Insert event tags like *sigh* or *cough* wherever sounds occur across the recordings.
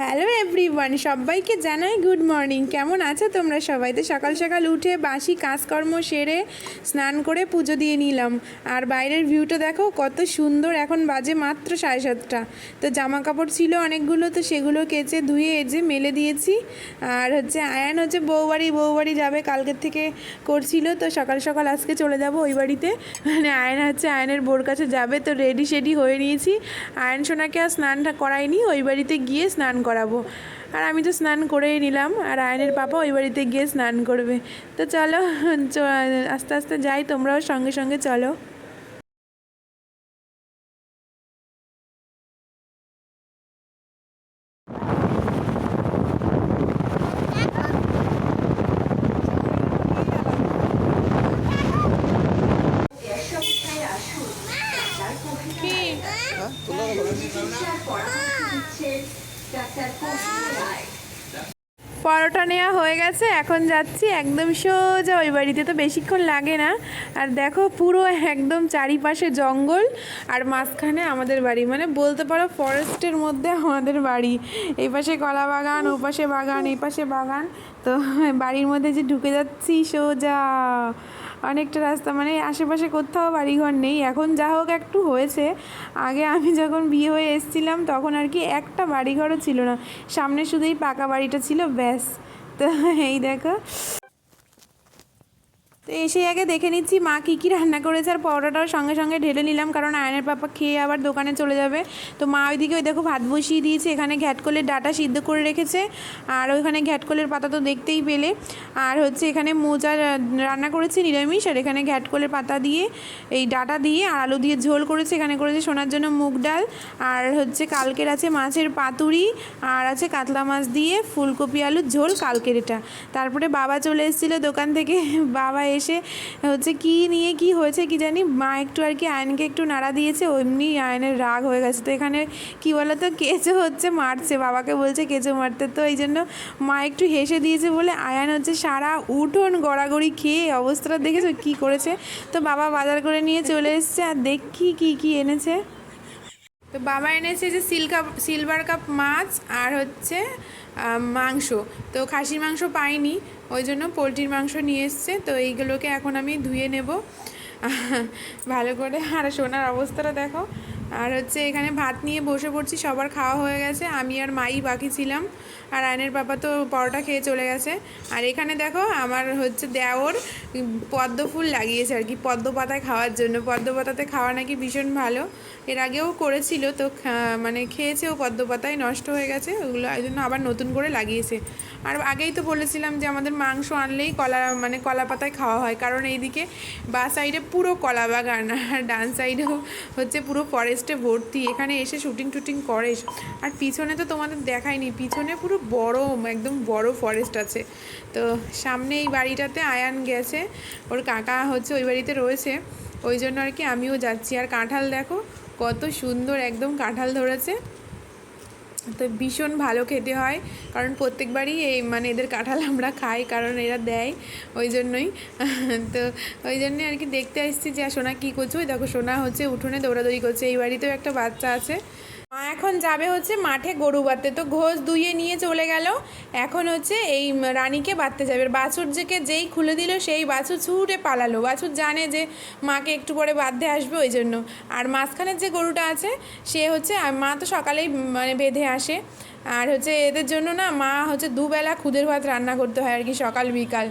Hello everyone সবাইকে জানাই good morning কেমন আছো তোমরা সবাই? তো সকাল সকাল উঠে বাসি কাজকর্ম সেরে স্নান করে পুজো দিয়ে নিলাম। আর বাইরের ভিউটা দেখো, কত সুন্দর। এখন বাজে মাত্র সাড়ে সাতটা। তো জামা কাপড় ছিল অনেকগুলো, তো সেগুলো কেচে ধুয়ে এজে মেলে দিয়েছি। আর হচ্ছে আয়ান হচ্ছে বউবাড়ি বউবাড়ি যাবে কালকের থেকে করছিল। তো সকাল সকাল আজকে চলে যাব ওই বাড়িতে। মানে আয়ন হচ্ছে আয়নের বোর কাছে যাবে। তো রেডি শেডি হয়ে নিয়েছি। আয়ন সোনাকে আর স্নানটা করাইনি ওই বাড়িতে গিয়ে স্নান করাবো। আর আমি তো স্নান করেই নিলাম, আর আয়নের পাপা ওই বাড়িতে গিয়ে স্নান করবে। তো চলো আস্তে আস্তে যাই, তোমরাও সঙ্গে সঙ্গে চলো কি পরোটা নেওয়া হয়ে গেছে, এখন যাচ্ছি একদম সোজা ওই বাড়িতে। তো বেশিক্ষণ লাগে না। আর দেখো পুরো একদম চারিপাশে জঙ্গল, আর মাঝখানে আমাদের বাড়ি। মানে বলতে পারো ফরেস্টের মধ্যে আমাদের বাড়ি। এই পাশে কলা বাগান, ও পাশে বাগান, এই পাশে বাগান। তো বাড়ির মধ্যে যে ঢুকে যাচ্ছি সোজা। অনেকটা রাস্তা মানে আশেপাশে কোথাও বাড়িঘর নেই। এখন যা হোক একটু হয়েছে। আগে আমি যখন বিয়ে হয়ে এসেছিলাম, তখন আর কি একটা বাড়িঘরও ছিল না। সামনে শুধু এই পাকা বাড়িটা ছিল, ব্যাস। তো এই দেখো। তো এসে আগে দেখে নিচ্ছি মা কী কী রান্না করেছে আর পরোটাটাও সঙ্গে সঙ্গে ঢেলে নিলাম, কারণ আয়নের পাপা খেয়ে আবার দোকানে চলে যাবে। তো মা ওইদিকে ওই দেখো ভাত বসিয়ে দিয়েছে, এখানে ঘ্যাটকলের ডাটা সিদ্ধ করে রেখেছে, আর ওইখানে ঘ্যাটকলের পাতা তো দেখতেই পেলে। আর হচ্ছে এখানে মোজা রান্না করেছে নিরামিষ, আর এখানে ঘ্যাটকলের পাতা দিয়ে, এই ডাটা দিয়ে আর আলু দিয়ে ঝোল করেছে, এখানে করেছে সোনার জন্য মুগ ডাল, আর হচ্ছে কালকের আছে মাছের পাতুরি, আর আছে কাতলা মাছ দিয়ে ফুলকপি আলুর ঝোল কালকের এটা। তারপরে বাবা চলে এসেছিল দোকান থেকে, বাবা এসে হচ্ছে কি নিয়ে কি হয়েছে কি জানি, মা একটু আর কি আয়নকে একটু নাড়া দিয়েছে এমনি আয়নের রাগ হয়ে গেছে। তো এখানে কি বলো তো কেঁচো হচ্ছে মারছে, বাবাকে বলছে কেঁচো মারতে। তো এই জন্য মা একটু হেসে দিয়েছে বলে আয়ান হচ্ছে সারা উঠোন গড়াগড়ি খেয়ে অবস্থাটা দেখেছ? কি করেছে? তো বাবা বাজার করে নিয়ে চলে এসছে, আর দেখি কি কি এনেছে। তো বাবা এনেছে যে সিল কাপ সিলভার কাপ মাছ আর হচ্ছে মাংস। তো খাসির মাংস পাইনি, ওই জন্য পোলট্রির মাংস নিয়ে এসছে। তো এইগুলোকে এখন আমি ধুয়ে নেব। *laughs* ভালো করে। আর সোনার অবস্থাটা দেখো। আর হচ্ছে এখানে ভাত নিয়ে বসে পড়ছি, সবার খাওয়া হয়ে গেছে। আমি আর মাই বাকি ছিলাম। আর আয়নের বাবা তো পরোটা খেয়ে চলে গেছে। আর এখানে দেখো আমার হচ্ছে দেওর পদ্ম ফুল লাগিয়েছে আর কি, পদ্ম পাতায় খাওয়ার জন্য। পদ্ম পাতাতে খাওয়া নাকি ভীষণ ভালো। এর আগেও করেছিল তো মানে খেয়েছে ও পদ্ম পাতায়, নষ্ট হয়ে গেছে, ওগুলো এই জন্য আবার নতুন করে লাগিয়েছে। আর আগেই তো বলেছিলাম যে আমাদের মাংস আনলেই কলা মানে কলা পাতায় খাওয়া হয়, কারণ এইদিকে বা সাইডে পুরো কলা বাগান, আর ডান সাইডেও হচ্ছে পুরো ফরেস্টে ভর্তি। এখানে এসে শুটিং টুটিং করে। আর পিছনে তো তোমাদের দেখায়নি পিছনে পুরো বড়, একদম বড় ফরেস্ট আছে। তো সামনে এই বাড়িটাতে আয়ান গেছে। ওর কাকা হচ্ছে ওই বাড়িতে রয়েছে। ওই জন্য আর কি আমিও যাচ্ছি। আর কাঁঠাল দেখো, কত সুন্দর একদম কাঁঠাল ধরেছে। তো ভীষণ ভালো খেতে হয়। কারণ প্রত্যেকবারই এই মানে এদের কাঁঠাল আমরা খাই, কারণ এরা দেয় ওই জন্যই। *laughs* তো ওই জন্যই আর কি দেখতে আসছি যে সোনা কী করছে? ওই দেখো সোনা হচ্ছে উঠোনে দৌড়াদৌড়ি করছে। এই বাড়িতেও একটা বাচ্চা আছে। মা এখন যাবে হচ্ছে মাঠে গরু বাঁধতে। তো ঘোষ দুইয়ে নিয়ে চলে গেল। এখন হচ্ছে এই রানীকে বাঁধতে যাবে। বাছুর যেকে যেই খুলে দিল, সেই বাছুর ছুটে পালালো। বাছুর জানে যে মাকে একটু পরে বাঁধতে আসবে ওই জন্য। আর মাঝখানের যে গরুটা আছে, সে হচ্ছে মা তো সকালেই মানে বেঁধে আসে। আর হচ্ছে এদের জন্য না, মা হচ্ছে দুবেলা খুদের ভাত রান্না করতে হয় আর কি সকাল বিকাল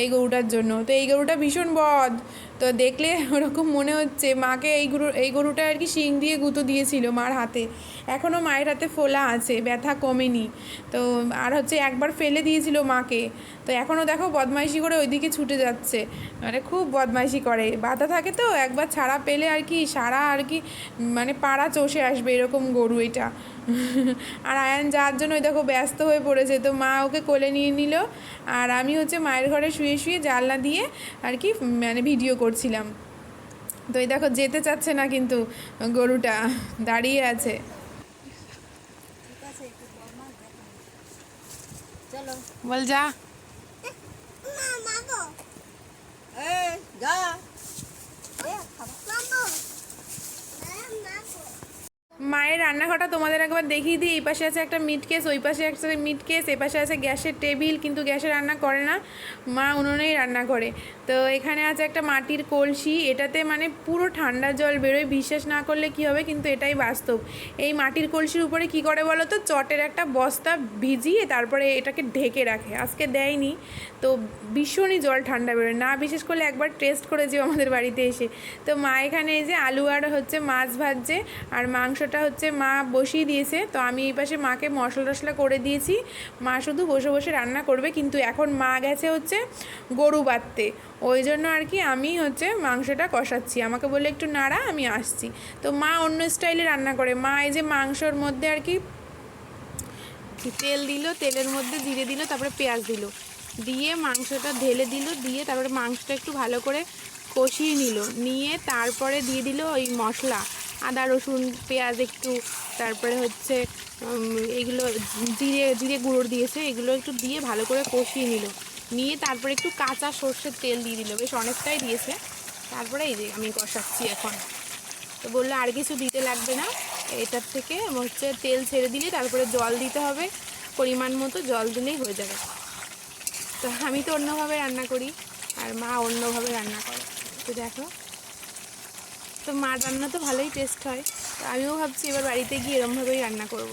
এই গরুটার জন্য। তো এই গরুটা ভীষণ বদ। তো দেখলে ওরকম মনে হচ্ছে, মাকে এই গরু, এই গরুটা আর কি শিং দিয়ে গুঁতো দিয়েছিল মার হাতে। এখনও মায়ের হাতে ফোলা আছে, ব্যথা কমেনি। তো আর হচ্ছে একবার ফেলে দিয়েছিল মাকে। তো এখনও দেখো বদমাইশি করে ওইদিকে ছুটে যাচ্ছে। মানে খুব বদমাইশি করে। বাধা থাকে তো, একবার ছাড়া পেলে আর কি সারা আর কি মানে পাড়া চষে আসবে এরকম গরু এটা। আর আয়ান যার জন্য ওই দেখো ব্যস্ত হয়ে পড়েছে তো মা ওকে কোলে নিয়ে নিল। আর আমি হচ্ছে মায়ের ঘরে শুয়ে শুয়ে জানলা দিয়ে আর কি মানে ভিডিও করছিলাম। তো এই দেখো যেতে চাচ্ছে না কিন্তু গরুটা দাঁড়িয়ে আছে। বল যা। যা. মায়ের রান্নাঘরটা তোমাদের একবার দেখিয়ে দিই। এই পাশে আছে একটা মিট কেস ওই পাশে একটা মিট কেস এই পাশে আছে গ্যাসের টেবিল কিন্তু গ্যাসে রান্না করে না। মা উনুনেই রান্না করে। তো এখানে আছে একটা মাটির কলসি, এটাতে মানে পুরো ঠান্ডা জল বেরোয়, বিশ্বাস না করলে কি হবে, কিন্তু এটাই বাস্তব। এই মাটির কলসির উপরে কি করে বলো তো? চটের একটা বস্তা ভিজিয়ে তারপরে এটাকে ঢেকে রাখে। আজকে দেয়নি। তো ভীষণই জল ঠান্ডা বেরোয়। না বিশেষ করলে একবার টেস্ট করে করেছি আমাদের বাড়িতে এসে। তো মা এখানে এই যে আলু আর হচ্ছে মাছ ভাজছে, আর মাংসটা হচ্ছে মা বসিয়ে দিয়েছে, তো আমি এই পাশে মাকে মশলা টশলা করে দিয়েছি। মা শুধু বসে বসে রান্না করবে, কিন্তু এখন মা গেছে হচ্ছে গরু বাঁধতে। ওই জন্য আর কি আমি হচ্ছে মাংসটা কষাচ্ছি। আমাকে বলে একটু নাড়া, আমি আসছি। তো মা অন্য স্টাইলে রান্না করে। মা এই যে মাংসর মধ্যে আর কি তেল দিল, তেলের মধ্যে জিরে দিল, তারপরে পেঁয়াজ দিল। দিয়ে মাংসটা ঢেলে দিল, দিয়ে তারপরে মাংসটা একটু ভালো করে কষিয়ে নিল। নিয়ে তারপরে দিয়ে দিল ওই মশলা। আদা, রসুন, পেঁয়াজ একটু, তারপরে হচ্ছে এগুলো জিরে জিরে গুঁড়ো দিয়েছে, এগুলো একটু দিয়ে ভালো করে কষিয়ে নিল। নিয়ে তারপরে একটু কাঁচা সর্ষের তেল দিয়ে দিল, বেশ অনেকটাই দিয়েছে। তারপরে এই যে আমি কষাচ্ছি এখন। তো বলল, আর কিছু দিতে লাগবে না, এটার থেকে হচ্ছে তেল ছেড়ে দিলে তারপরে জল দিতে হবে, পরিমাণ মতো জল দিলেই হয়ে যাবে। তো আমি তো অন্যভাবে রান্না করি, আর মা অন্যভাবে রান্না করে। তো দেখো তো মার রান্না তো ভালোই টেস্ট হয় তো আমিও ভাবছি এবার বাড়িতে গিয়ে এরমভাবেই রান্না করব।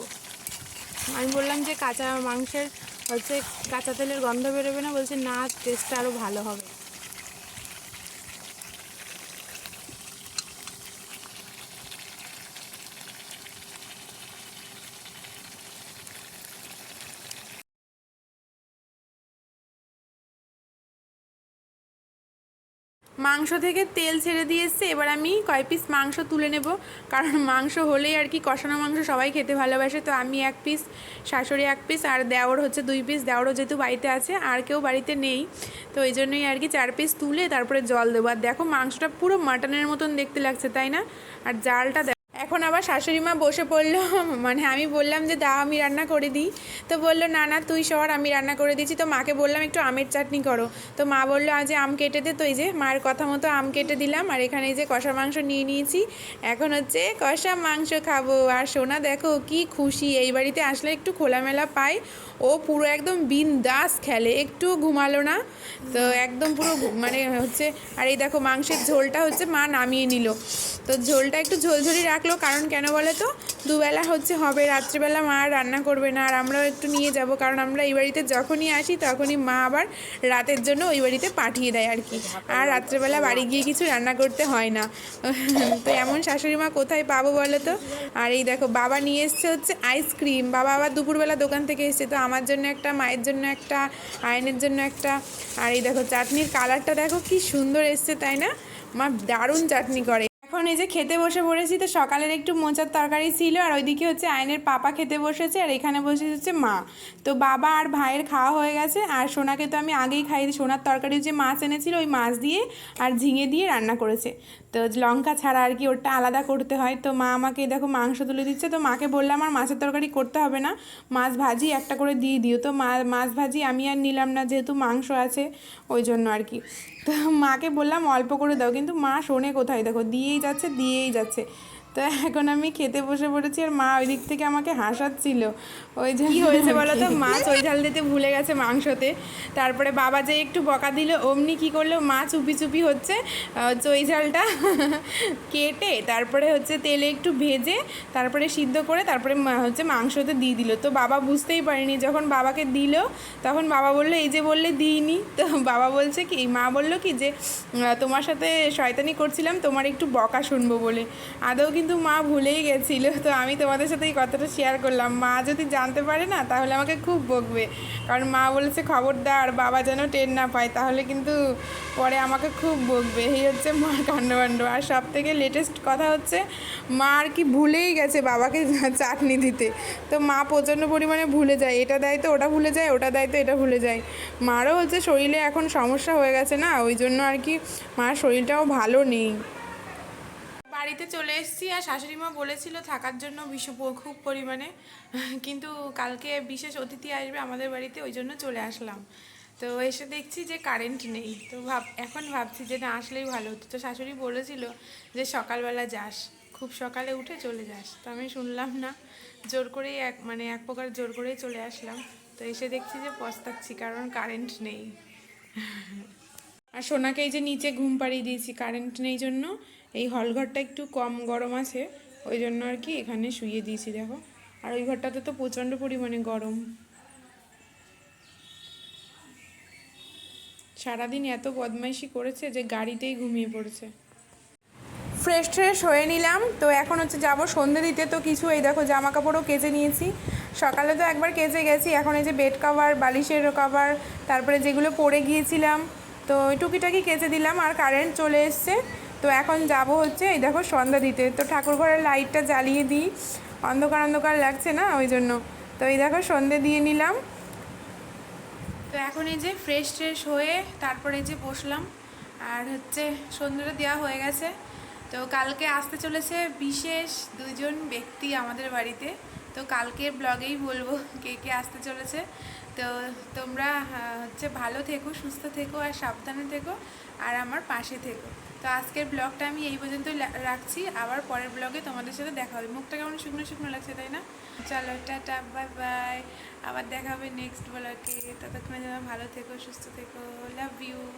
আমি বললাম যে কাঁচা মাংসের হচ্ছে কাঁচা তেলের গন্ধ বেরোবে না, বলছে না টেস্টটা আরও ভালো হবে মাংস থেকে তেল ছেড়ে দিয়ে এসছে, এবার আমি কয় পিস মাংস তুলে নেব। কারণ মাংস হলেই আর কি কষানো মাংস সবাই খেতে ভালোবাসে, তো আমি এক পিস শাশুড়ি এক পিস আর দেওর হচ্ছে দুই পিস দেওরও যেহেতু বাড়িতে আছে, আর কেউ বাড়িতে নেই, তো এই জন্যই আর কি চার পিস তুলে তারপরে জল দেবো। আর দেখো মাংসটা পুরো মাটনের মতন দেখতে লাগছে, তাই না? আর জালটা এখন আবার শাশুড়ি মা বসে পড়ল। মানে আমি বললাম যে, দাও, আমি রান্না করে দিই। তো বলল, না না, তুই সর, আমি রান্না করে দিচ্ছি। তো মাকে বললাম, একটু আমের চাটনি করো। তো মা বলল, আজ আম কেটে দে। তো এই যে মায়ের কথা মতো আম কেটে দিলাম। আর এখানে এই যে কষা মাংস নিয়ে নিয়েছি। এখন হচ্ছে কষা মাংস খাব। আর সোনা, দেখো, কি খুশি। এই বাড়িতে আসলে একটু খোলামেলা পায় ও পুরো একদম বিন্দাস খেলে, একটু ঘুমালো না। তো একদম পুরো মানে হচ্ছে, আর এই দেখো, মাংসের ঝোলটা হচ্ছে মা নামিয়ে নিল। তো ঝোলটা একটু ঝোলঝোলি রাখল। কারণ কেন বলে তো? দুবেলা হচ্ছে হবে, রাত্রিবেলা মা রান্না করবে না, আর আমরাও একটু নিয়ে যাব। কারণ আমরা এই বাড়িতে যখনই আসি, তখনই মা আবার রাতের জন্য ওই বাড়িতে পাঠিয়ে দেয় আর কি। আর রাত্রেবেলা বাড়ি গিয়ে কিছু রান্না করতে হয় না। তো এমন শাশুড়ি মা কোথায় পাবো বলো তো? আর এই দেখো, বাবা নিয়ে এসছে হচ্ছে আইসক্রিম বাবা আবার দুপুরবেলা দোকান থেকে এসছে, তো আমার জন্য একটা, মায়ের জন্য একটা, আয়নের জন্য একটা। আর এই দেখো, চাটনির কালারটা দেখো কি সুন্দর এসছে, তাই না? মা দারুণ চাটনি করে। এখন এই যে খেতে বসে পড়েছি, তো সকালের একটু মোচার তরকারি ছিল, আর ওইদিকে হচ্ছে আয়নের পাপা খেতে বসেছে, আর এখানে বসে হচ্ছে মা। তো বাবা আর ভাইয়ের খাওয়া হয়ে গেছে, আর সোনাকে তো আমি আগেই খাই সোনার তরকারি যে মাছ এনেছিল, ওই মাছ দিয়ে আর ঝিঙে দিয়ে রান্না করেছে। তো লঙ্কা ছাড়া আর কি ওরটা আলাদা করতে হয়। তো মা আমাকে দেখো মাংস তুলে দিচ্ছে। তো মাকে বললাম, আর মাছের তরকারি করতে হবে না। মাছ ভাজি একটা করে দিয়ে দিও। তো মা, মাছ ভাজি আমি আর নিলাম না যেহেতু মাংস আছে, ওই জন্য আর কি। তো মাকে বললাম, অল্প করে দাও। কিন্তু মা শোনে কোথায়? দেখো, দিয়েই যাচ্ছে দিয়েই যাচ্ছে। তো এখন আমি খেতে বসে পড়েছি আর মা ওই দিক থেকে আমাকে হাসাচ্ছিল। ওই যে কী হয়েছে বলো তো? *laughs* মাছ ওই ঝাল দিতে ভুলে গেছে মাংসতে। তারপরে বাবা যে একটু বকা দিল অমনি কী করল? মা চুপি চুপি হচ্ছে ওই ঝালটা *laughs* কেটে তারপরে হচ্ছে তেলে একটু ভেজে তারপরে সিদ্ধ করে তারপরে হচ্ছে মাংসতে দিয়ে দিল। তো বাবা বুঝতেই পারেনি যখন বাবাকে দিল তখন বাবা বলল এই যে বললে দিইনি। তো বাবা বলছে কি মা বলল কি যে তোমার সাথে শয়তানি করছিলাম তোমার একটু বকা শুনব বলে। আদৌ কিন্তু মা ভুলেই গেছিল। তো আমি তোমাদের সাথে এই কথাটা শেয়ার করলাম। মা যদি জানতে পারে না, তাহলে আমাকে খুব বকবে। কারণ মা বলেছে, খবরদার, বাবা যেন টের না পায়। তাহলে কিন্তু পরে আমাকে খুব বকবে। এই হচ্ছে মার কাণ্ডবাণ্ড। আর সব থেকে লেটেস্ট কথা হচ্ছে, মা আর কি ভুলেই গেছে বাবাকে চাটনি দিতে। তো মা প্রচণ্ড পরিমাণে ভুলে যায়। এটা দেয় তো ওটা ভুলে যায়, ওটা দেয় তো এটা ভুলে যায়। মারও হচ্ছে শরীরে এখন সমস্যা হয়ে গেছে না? ওই জন্য আর কি মার শরীরটাও ভালো নেই। বাড়িতে চলে এসেছি আর শাশুড়ি মা বলেছিল থাকার জন্য বিশ খুব পরিমাণে। কিন্তু কালকে বিশেষ অতিথি আসবে আমাদের বাড়িতে, ওই জন্য চলে আসলাম। তো এসে দেখছি যে কারেন্ট নেই। তো ভাব, এখন ভাবছি যে না, আসলেই ভালো হতো। তো শাশুড়ি বলেছিল যে সকালবেলা যাস। খুব সকালে উঠে চলে যাস। তো আমি শুনলাম না, জোর করেই এক মানে এক প্রকার জোর করেই চলে আসলাম। তো এসে দেখছি যে পস্তাচ্ছি, কারণ কারেন্ট নেই। আর সোনাকে এই যে নিচে ঘুম পাড়িয়ে দিয়েছি কারেন্ট নেই জন্য। এই হল ঘরটা একটু কম গরম আছে, ওই জন্য আর কি এখানে শুয়ে দিয়েছি, দেখো। আর ওই ঘরটাতে তো প্রচণ্ড পরিমাণে গরম। সারাদিন এত বদমাইশি করেছে যে গাড়িতেই ঘুমিয়ে পড়েছে। ফ্রেশ ট্রেশ হয়ে নিলাম। তো এখন হচ্ছে যাব সন্ধে দিতে। তো কিছু এই দেখো জামা কাপড়ও কেচে নিয়েছি। সকালে তো একবার কেচে গেছি। এখন এই যে বেড কভার বালিশের কভার তারপরে যেগুলো পরে গিয়েছিলাম তো টুকিটাকি কেচে দিলাম আর কারেন্ট চলে এসছে। তো এখন যাব হচ্ছে এই দেখো সন্ধ্যা দিতে। তো ঠাকুর ঘরের লাইটটা জ্বালিয়ে দিই। অন্ধকার অন্ধকার লাগছে না? ওই জন্য। তো এই দেখো সন্ধে দিয়ে নিলাম। তো এখন এই যে ফ্রেশ ট্রেশ হয়ে তারপরে যে বসলাম। আর হচ্ছে সন্ধ্যাটা দেওয়া হয়ে গেছে। তো কালকে আসতে চলেছে বিশেষ দুজন ব্যক্তি আমাদের বাড়িতে। তো কালকের ব্লগেই বলব কে কে আসতে চলেছে। তো তোমরা হচ্ছে ভালো থেকো, সুস্থ থেকো আর সাবধানে থেকো আর আমার পাশে থেকো। তো আজকের ব্লগটা আমি এই পর্যন্তই লা- রাখছি। আবার পরের ব্লগে তোমাদের সাথে দেখা হবে। মুখটা কেমন শুকনো শুকনো লাগছে তাই না? চলো, টাটা, বাই বাই। আবার দেখা হবে নেক্সট ব্লগে ততক্ষণে যেন ভালো থেকো, সুস্থ থেকো। Love you